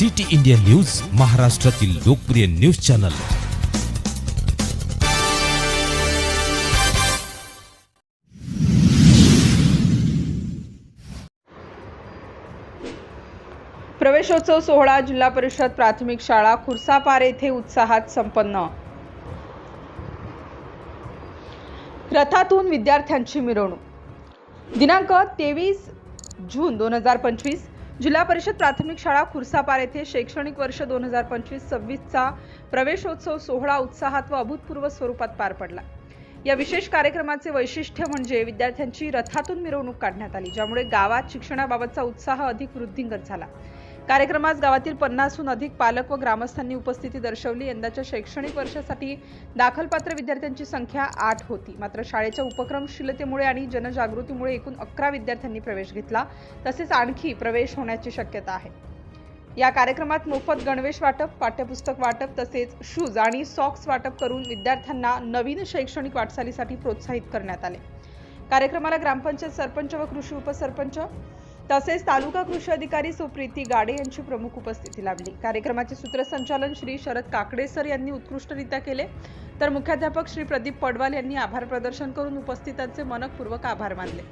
City India news महाराष्ट्रातील लोकप्रिय news channel. प्रवेशोत्सव सोहळा जिल्हा परिषद प्राथमिक शाळा खुर्सापार येथे उत्साहात संपन्न. रथातून विद्यार्थ्यांची मिरवणूक. दिनांक तेवीस जून दोन हजार पंचवीस जिल्हा परिषद प्राथमिक शाळा खुर्सापार येथे शैक्षणिक वर्ष दोन हजार पंचवीस सव्वीसचा प्रवेशोत्सव सोहळा उत्साहात व अभूतपूर्व स्वरूपात पार पडला. या विशेष कार्यक्रमाचे वैशिष्ट्य म्हणजे विद्यार्थ्यांची रथातून मिरवणूक काढण्यात आली ज्यामुळे गावात शिक्षणाबाबतचा उत्साह अधिक वृद्धिंगत झाला. कार्यक्रमास गावातील पन्नासहून अधिक पालक व ग्रामस्थांनी उपस्थिती दर्शवली. यंदाच्या शैक्षणिक वर्षासाठी दाखलपात्र विद्यार्थ्यांची संख्या आठ होती. मात्र शाळेच्या उपक्रमशीलतेमुळे आणि जनजागृतीमुळे एकूण अकरा विद्यार्थ्यांनी प्रवेश घेतला. तसेच आणखी प्रवेश होण्याची शक्यता आहे. या कार्यक्रमात मोफत गणवेश वाटप पाठ्यपुस्तक वाटप तसेच शूज आणि सॉक्स वाटप करून विद्यार्थ्यांना नवीन शैक्षणिक वाटचालीसाठी प्रोत्साहित करण्यात आले. कार्यक्रमाला ग्रामपंचायत सरपंच व कृषी उपसरपंच तसेच तालुका कृषी अधिकारी सुप्रीती गाडे यांची प्रमुख उपस्थिती लाभली. कार्यक्रमाचे सूत्रसंचालन श्री शरद काकडे सर यांनी उत्कृष्टरित्या केले. तर मुख्याध्यापक श्री प्रदीप पडवाल यांनी आभार प्रदर्शन करून उपस्थितांचे मनकपूर्वक आभार मानले.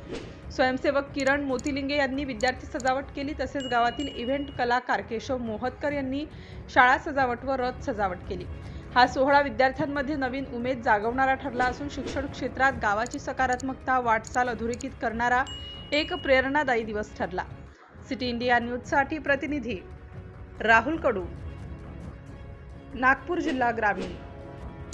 स्वयंसेवक किरण मोतीलिंगे यांनी विद्यार्थी सजावट केली तसेच गावातील इव्हेंट कलाकार केशव मोहतकर यांनी शाळा सजावट व रथ सजावट केली. हा सोहळा विद्यार्थ्यांमध्ये नवीन उमेद जागवणारा ठरला असून शिक्षण क्षेत्रात गावाची सकारात्मकता वाटचाल अधोरेखित करणारा एक प्रेरणादायी दिवस ठरला. सिटी इंडिया न्यूजसाठी प्रतिनिधी राहुल कडू. नागपूर जिल्हा ग्रामीण.